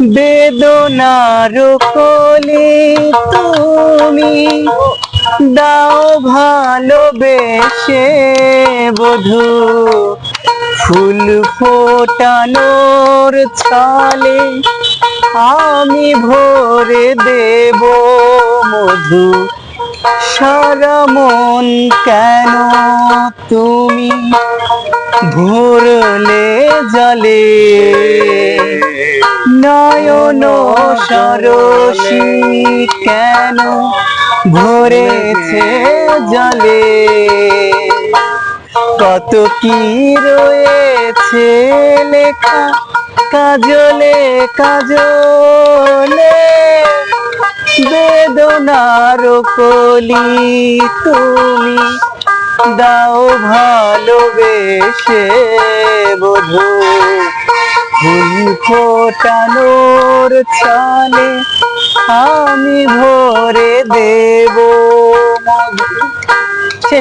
বেদনার কোলে তুমি দাও ভালোবেসে বধু। ফুল ফোটানোর ছালে আমি ভরে দেব মধু। সারা মন কেন তুমি ভরলে জলে? নয়ন সরসী কেন ভরেছে জলে? কত কি রয়েছে লেখা কাজলে কাজলে? বেদনার কলি তুমি দাও ভালোবেসে বধু। ফুল ফোটানোর ছানে আমি ভরে দেব